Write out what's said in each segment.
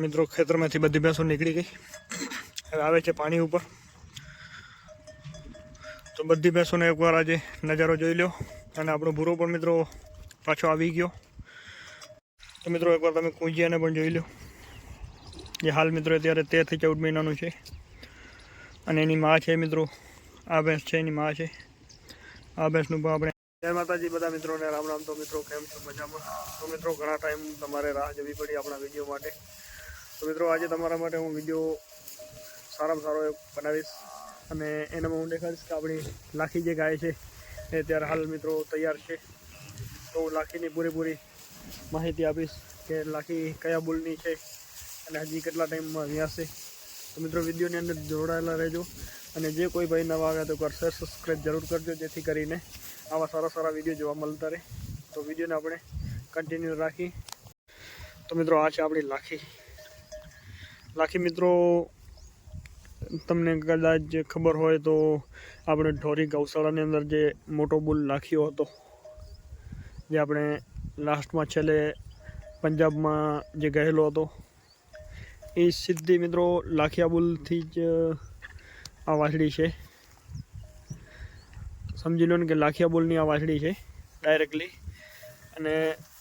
મિત્રો, ખેતરમાંથી બધી ભેંસો નીકળી ગઈ. હવે આવે છે પાણી ઉપર. તો બધી ભેંસોને એકવાર આજે નજારો જોઈ લો અને આપણો ભૂરો પણ મિત્રો પાછો આવી ગયો. તો મિત્રો, એકવાર તમે કુંજિયાને પણ જોઈ લો જે હાલ મિત્રો અત્યારે તેરથી ચૌદ મહિનાનું છે. અને એની માં છે મિત્રો. આ ભેંસ છે, એની માં છે. આ ભેંસનું પણ આપણે જય માતાજી બધા મિત્રોને રામ રામ. તો મિત્રો, કેમ છો? મજામાં? તો મિત્રો, ઘણા ટાઈમ તમારે રાહ જોવી પડી આપણા વીડિયો માટે. તો મિત્રો આજે તમારા માટે હું વીડિયો સારામાં સારો બનાવીશ. અને એનામાં હું દેખાડીશ કે આપણી લાખી જે ગાય છે, એ ત્યારે હાલ મિત્રો તૈયાર છે. તો હું લાખીની પૂરેપૂરી માહિતી આપીશ કે લાખી કયા બુલની છે અને હજી કેટલા ટાઈમમાં વ્યાસે તો મિત્રો વિડીયોની અંદર જોડાયેલા રહેજો. અને જે કોઈ ભાઈ નવા આવ્યા તો કરશે સબસ્ક્રાઈબ જરૂર કરજો, જેથી કરીને આવા સારા સારા વીડિયો જોવા મળતા રહે. તો વિડીયોને આપણે કન્ટિન્યુ રાખી. તો મિત્રો આ છે આપણી લાખી. લાખી મિત્રો, તમને કદાચ ખબર હોય તો આપણે ઢોરી ગૌશાળાની અંદર જે મોટો બુલ લાખ્યો હતો, જે આપણે લાસ્ટમાં છેલ્લે પંજાબમાં જે ગયેલો હતો, એ સીધી મિત્રો લાખિયા બુલથી જ, આ વાછડી છે. સમજી લો ને કે લાખિયા બુલની આ વાછડી છે ડાયરેક્ટલી અને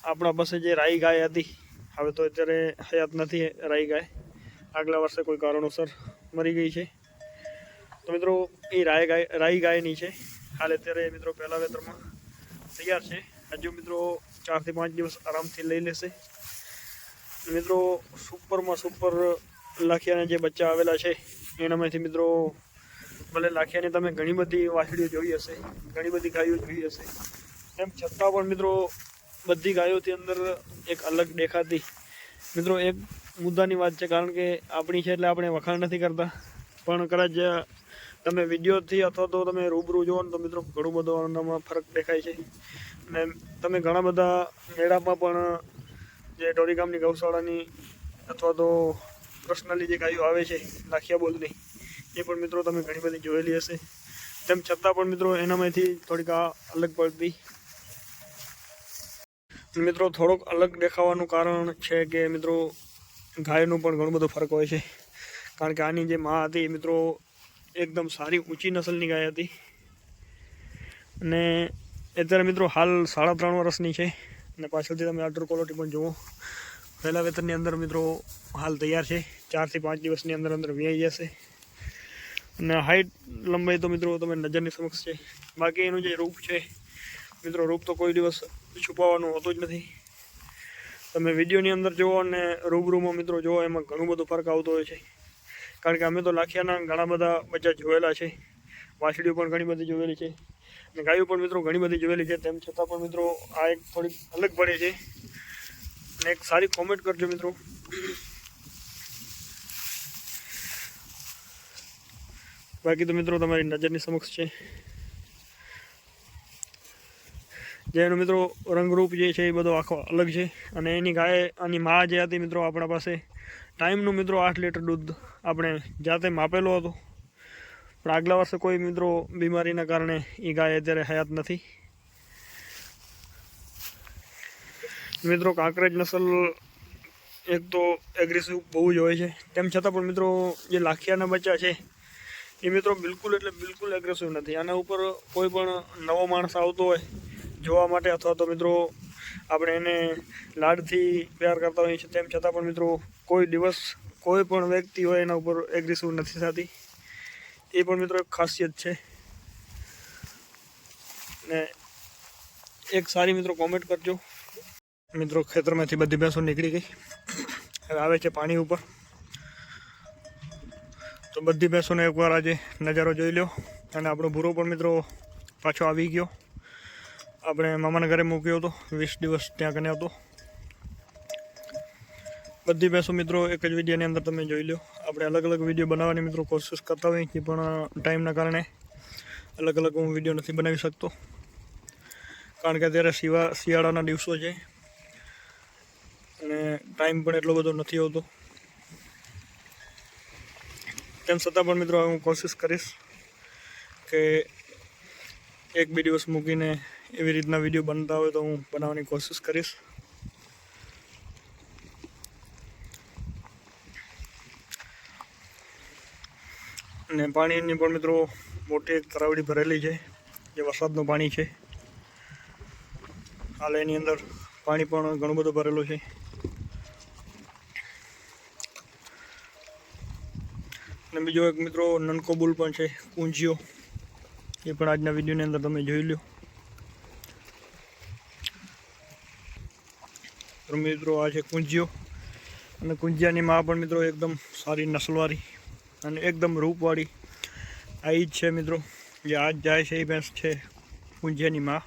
આપણા પાસે જે રાઈ ગાય હતી, હવે તો અત્યારે હયાત નથી રાઈ ગાય. આગલા વર્ષે કોઈ કારણોસર મરી ગઈ છે. તો મિત્રો, એ રાય ગાય, રાઈ ગાયની છે. હાલ અત્યારે મિત્રો પહેલા વેતરમાં તૈયાર છે. હજુ મિત્રો ચારથી પાંચ દિવસ આરામથી લઈ લેશે. મિત્રો, સુપરમાં સુપર લાખિયાના જે બચ્ચા આવેલા છે, એનામાંથી મિત્રો ભલે લાખિયાની તમે ઘણી બધી વાછડીઓ જોઈ હશે, ઘણી બધી ગાયો જોઈ હશે. એમ છતાં પણ મિત્રો, બધી ગાયોથી અંદર એક અલગ દેખાતી. મિત્રો, એક મુદ્દાની વાત છે, કારણ કે આપણી છે એટલે આપણે વખાણ નથી કરતા. પણ કદાચ તમે વિડીયોથી અથવા તો તમે રૂબરૂ જુઓ ને તો મિત્રો ઘણું બધું આનંદમાં ફરક દેખાય છે. અને તમે ઘણા બધા મેળામાં પણ જે ટોરીગામની ગૌશાળાની અથવા તો પર્સનલી જે ગાયો આવે છે, લાખિયા બોલની, એ પણ મિત્રો તમે ઘણી બધી જોયેલી હશે. તેમ છતાં પણ મિત્રો એનામાંથી થોડીક આ અલગ પડતી. મિત્રો થોડોક અલગ દેખાવાનું કારણ છે કે મિત્રો ગાયનું પણ ઘણો બધો ફરક હોય છે. કારણ કે આની જે મા હતી એ મિત્રો એકદમ સારી ઊંચી નસલની ગાય હતી. અને અત્યારે મિત્રો હાલ સાડા ત્રણ વર્ષની છે. અને પાછળથી તમે આર્ડર ક્વોલિટી પણ જુઓ. પહેલાં વેતનની અંદર મિત્રો હાલ તૈયાર છે. ચારથી પાંચ દિવસની અંદર અંદર વ્યાઈ જશે. અને હાઈટ લંબાઈ તો મિત્રો તમે નજરની સમક્ષ છે. બાકી એનું જે રૂપ છે, મિત્રો રૂપ તો કોઈ દિવસ છુપાવવાનું હોતું જ નથી. તમે વિડીયોની અંદર જુઓ અને રૂબરૂમાં મિત્રો જુઓ, એમાં ઘણું બધું ફરક આવતો હોય છે. કારણ કે અમે તો લાખિયાના ઘણા બધા બચ્ચા જોયેલા છે. વાછડીઓ પણ ઘણી બધી જોયેલી છે. અને ગાયો પણ મિત્રો ઘણી બધી જોયેલી છે. તેમ છતાં પણ મિત્રો આ એક થોડીક અલગ પડે છે. અને એક સારી કોમેન્ટ કરજો મિત્રો. બાકી તો મિત્રો તમારી નજરની સમક્ષ છે. જેનો મિત્રો રંગરૂપ જે છે એ બધો આખો અલગ છે. અને એની ગાય, આની મા જે હતી મિત્રો આપણા પાસે, ટાઈમનું મિત્રો આઠ લીટર દૂધ આપણે જાતે માપેલો હતો. પણ આગલા વર્ષે કોઈ મિત્રો બીમારીના કારણે એ ગાય અત્યારે હયાત નથી. મિત્રો કાંકરેજ નસલ એક તો એગ્રેસિવ બહુ જ હોય છે. તેમ છતાં પણ મિત્રો જે લાખિયાના બચ્ચા છે, એ મિત્રો બિલકુલ એટલે બિલકુલ એગ્રેસિવ નથી. આના ઉપર કોઈ પણ નવો માણસ આવતો હોય જોવા માટે અથવા તો મિત્રો આપણે એને લાડથી પ્યાર કરતા હોઈએ છીએ, તેમ છતાં પણ મિત્રો કોઈ દિવસ કોઈ પણ વ્યક્તિ હોય એના ઉપર એગ્રેસિવ નથી થતી. એ પણ મિત્રો એક ખાસિયત છે. ને એક સારી મિત્રો કોમેન્ટ કરજો. મિત્રો ખેતરમાંથી બધી ભેંસો નીકળી ગઈ. હવે આવે છે પાણી ઉપર. તો બધી ભેંસોને એકવાર આજે નજારો જોઈ લો અને આપણો ભૂરો પણ મિત્રો પાછો આવી ગયો. આપણે મામાના ઘરે મૂક્યો હતો, વીસ દિવસ ત્યાં કને હતો. બધી ભેંસો મિત્રો એક જ વિડીયોની અંદર તમે જોઈ લો આપણે અલગ અલગ વીડિયો બનાવવાની મિત્રો કોશિશ કરતા હોઈએ કે પણ ટાઈમના કારણે અલગ અલગ હું વીડિયો નથી બનાવી શકતો. કારણ કે અત્યારે શિવા, શિયાળાના દિવસો છે અને ટાઈમ પણ એટલો બધો નથી હોતો. તેમ છતાં પણ મિત્રો હું કોશિશ કરીશ કે એક બે દિવસ મૂકીને એવી રીતના વીડિયો બનતા હોય તો હું બનાવવાની કોશિશ કરીશ. અને પાણીની પણ મિત્રો મોટી એક તરાવડી ભરેલી છે. જે વરસાદનું પાણી છે. હાલ એની અંદર પાણી પણ ઘણું બધું ભરેલું છે. અને બીજો એક મિત્રો નનકો પુલ પણ છે કુંજીઓ એ પણ આજના વિડીયોની અંદર તમે જોઈ લો તો મિત્રો આ છે કુંજીઓ અને કુંજિયાની માં પણ મિત્રો એકદમ સારી નસલવાળી અને એકદમ રૂપવાળી. આ જ છે મિત્રો. જે આજ જાય છે એ ભેંસ છે કુંજિયાની માં.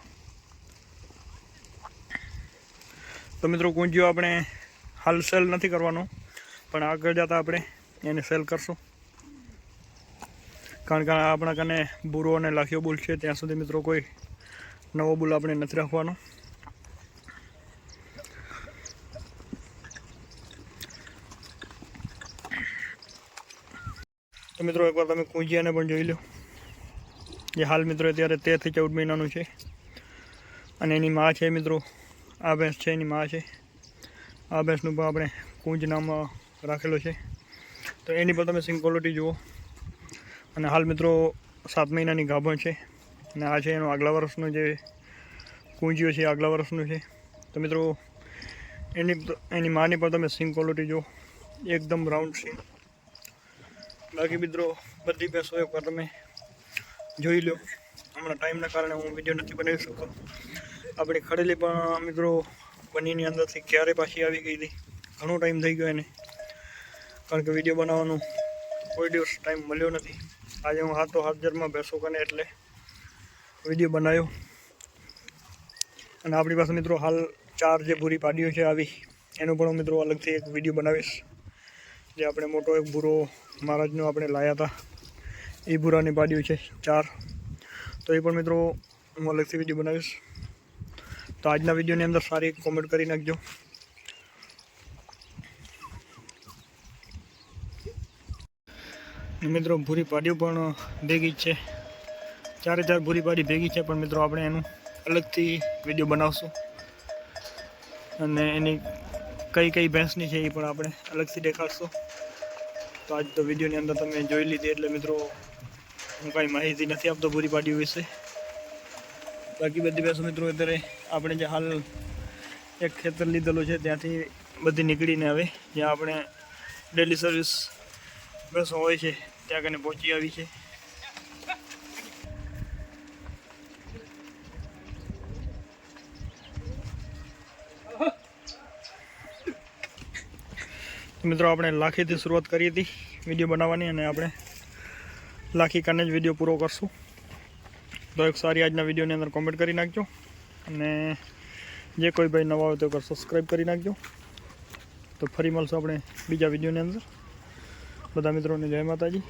તો મિત્રો કુંજીઓ આપણે હાલ સેલ નથી કરવાનો, પણ આગળ જતાં આપણે એને સેલ કરશું. કારણ કે આપણા કને બુરો અને લાખીઓ બુલ છે, ત્યાં સુધી મિત્રો કોઈ નવો બુલ આપણે નથી રાખવાનો. તો મિત્રો એકવાર તમે કુંજિયાને પણ જોઈ લો. જે હાલ મિત્રો અત્યારે તેરથી ચૌદ મહિનાનું છે. અને એની માં છે મિત્રો, આ ભેંસ છે, એની માં છે. આ ભેંસનું પણ આપણે કુંજ નામ રાખેલો છે. તો એની પણ તમે સિંગ જુઓ. અને હાલ મિત્રો સાત મહિનાની ગાભણ છે. અને આ છે એનો આગલા વર્ષનો જે કુંજીઓ છે આગલા વર્ષનું છે. તો મિત્રો, એની એની માની પણ તમે સિંગ ક્વોલિટી જુઓ. એકદમ રાઉન્ડ સિંગ બાકી મિત્રો, બધી ભેંસો એકવાર તમે જોઈ લો. હમણાં ટાઈમના કારણે હું વીડિયો નથી બનાવી શકતો. આપણી ખડેલી પણ મિત્રો બનીની અંદરથી ક્યારે પાછી આવી ગઈ હતી? ઘણો ટાઈમ થઈ ગયો એને. કારણ કે વીડિયો બનાવવાનો કોઈ દિવસ ટાઈમ મળ્યો નથી. આજે હું હાથો હાજરમાં બેસો કને એટલે વીડિયો બનાવ્યો. અને આપણી પાસે મિત્રો હાલ ચાર જે પૂરી પાડીઓ છે આવી, એનો પણ મિત્રો અલગથી એક વીડિયો બનાવીશ. જે આપણે મોટો એક ભૂરો મહારાજનો આપણે લાયા હતા. એ ભૂરાની પાડ્યું છે ચાર. તો એ પણ મિત્રો હું અલગથી વીડિયો બનાવીશ. તો આજના વિડીયોની અંદર સારી કોમેન્ટ કરી નાખજો. મિત્રો ભૂરી પાડ્યું પણ ભેગી છે. ચારે ચાર ભૂરી પાડી ભેગી છે, પણ મિત્રો આપણે એનું અલગથી વીડિયો બનાવશું. અને એની કઈ કઈ ભેંસની છે એ પણ આપણે અલગથી દેખાડશું. તો આજ તો વિડીયોની અંદર તમે જોઈ લીધી એટલે મિત્રો, હું કાંઈ માહિતી નથી આપતો પૂરી પાડીઓ વિશે. બાકી બધી ભેંસો મિત્રો અત્યારે આપણે જે હાલ એક ખેતર લીધેલું છે, ત્યાંથી બધી નીકળીને આવે જ્યાં આપણે ડેલી સર્વિસ ભેંસો હોય છે, ત્યાં કને પહોંચી આવી છે. મિત્રો, આપણે લાખીથી શરૂઆત કરી હતી વીડિયો બનાવવાની અને આપણે લાખી કાને જ વીડિયો પૂરો કરશું. તો એક સારી આજના વિડીયોની અંદર કોમેન્ટ કરી નાખજો અને જે કોઈ ભાઈ નવા હોય તો એકવાર સબસ્ક્રાઈબ કરી નાખજો. તો ફરી મળશું આપણે બીજા વિડીયોની અંદર. બધા મિત્રોને જય માતાજી.